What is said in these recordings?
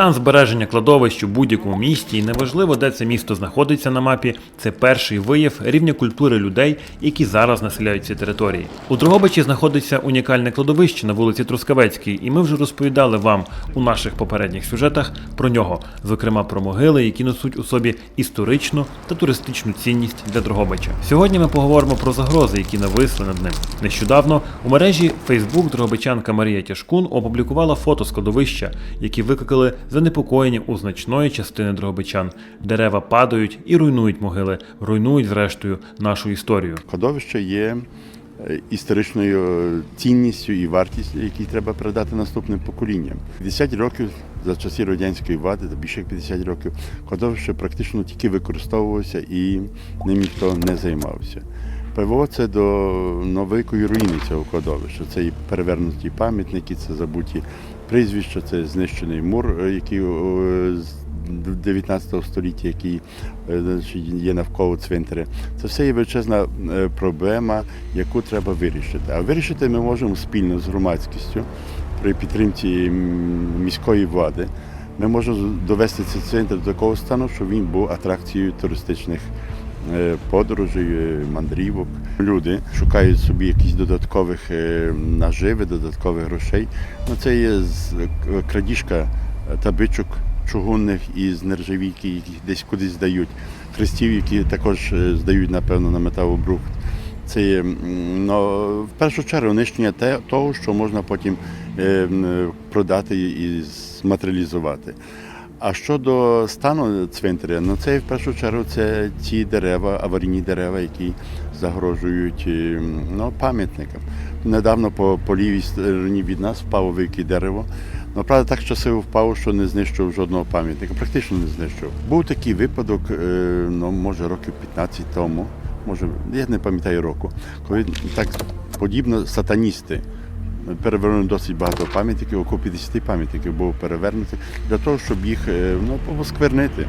Стан збереження кладовищ у будь-якому місті, і неважливо, де це місто знаходиться на мапі, це перший вияв рівня культури людей, які зараз населяють ці території. У Дрогобичі знаходиться унікальне кладовище на вулиці Трускавецькій, і ми вже розповідали вам у наших попередніх сюжетах про нього, зокрема про могили, які несуть у собі історичну та туристичну цінність для Дрогобича. Сьогодні ми поговоримо про загрози, які нависли над ним. Нещодавно у мережі Facebook дрогобичанка Марія Тяжкун опублікувала фото складовища, які викликали занепокоєння у значної частини дрогобичан. Дерева падають і руйнують могили, руйнують зрештою нашу історію. Кладовище є е, історичною цінністю і вартістю, які треба передати наступним поколінням. 50 років за часів радянської влади, та більше як 50 років, кладовище практично тільки використовувалося і ним ніхто не займався. Привело це до нової руїни цього кладовища. Це і перевернуті пам'ятники, це забуті прізвища, це знищений мур, е, який е, з 19 століття, який е, є навколо цвинтаря. Це все є величезна проблема, яку треба вирішити. А вирішити ми можемо спільно з громадськістю при підтримці міської влади. Ми можемо довести цей центр до такого стану, щоб він був атракцією туристичних подорожей, е, мандрівок. Люди шукають собі якісь додаткових е, наживи, додаткових грошей. Ну, це є е, крадіжка е, табличок чугунних із нержавійки, які десь кудись здають, хрестів, які також е, здають, напевно, на металобрухт. Це є ну, в першу чергу нищення те, того, що можна потім е, продати і зматеріалізувати. А щодо стану цвинтаря, ну це в першу чергу це ті дерева, аварійні дерева, які загрожують е, ну, пам'ятникам. Недавно по, по лівій стороні від нас впало велике дерево. Ну, правда, так часиво впало, що не знищив жодного пам'ятника, практично не знищив. Був такий випадок, е, ну, може, років 15 тому, може, я не пам'ятаю року, коли так подібно сатаністи перевернули досить багато пам'ятників, около 50 пам'ятників було перевернути для того, щоб їх е, ну, посквернити,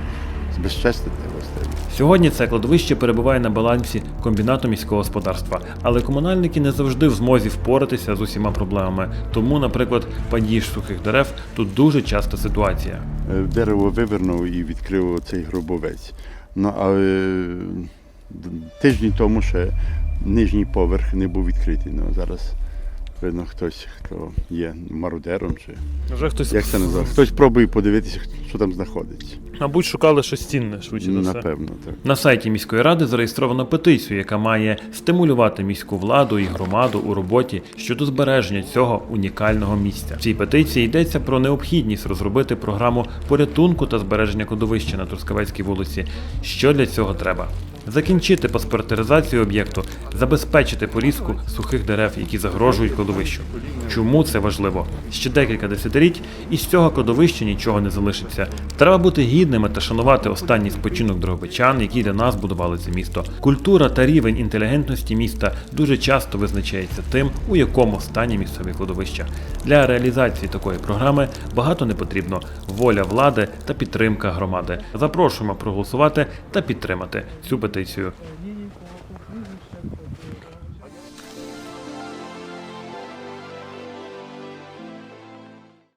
збезчестити власне. Сьогодні це кладовище перебуває на балансі комбінату міського господарства, але комунальники не завжди в змозі впоратися з усіма проблемами. Тому, наприклад, падіж сухих дерев тут дуже часта ситуація. Е, Дерево вивернув і відкрив цей гробовець. Ну, але е, тиждень тому ще нижній поверх не був відкритий. Ну, зараз видно хтось, хто є мародером чи Вже хтось, як це називається. Хтось пробує подивитися, що там знаходиться. мабуть, шукали щось цінне, швидше за все. Напевно, так. На сайті міської ради зареєстровано петицію, яка має стимулювати міську владу і громаду у роботі щодо збереження цього унікального місця. В цій петиції йдеться про необхідність розробити програму порятунку та збереження кладовища на Трускавецькій вулиці. Що для цього треба? Закінчити паспортизацію об'єкту, забезпечити порізку сухих дерев, які загрожують кладовищу. Чому це важливо? Ще декілька десятиліть, і з цього кладовища нічого не залишиться. Треба бути гідними та шанувати останній спочинок дрогобичан, які для нас будували це місто. Культура та рівень інтелігентності міста дуже часто визначається тим, у якому стані місцеві кладовища. Для реалізації такої програми багато не потрібно воля влади та підтримка громади. Запрошуємо проголосувати та підтримати цю петицію позицію.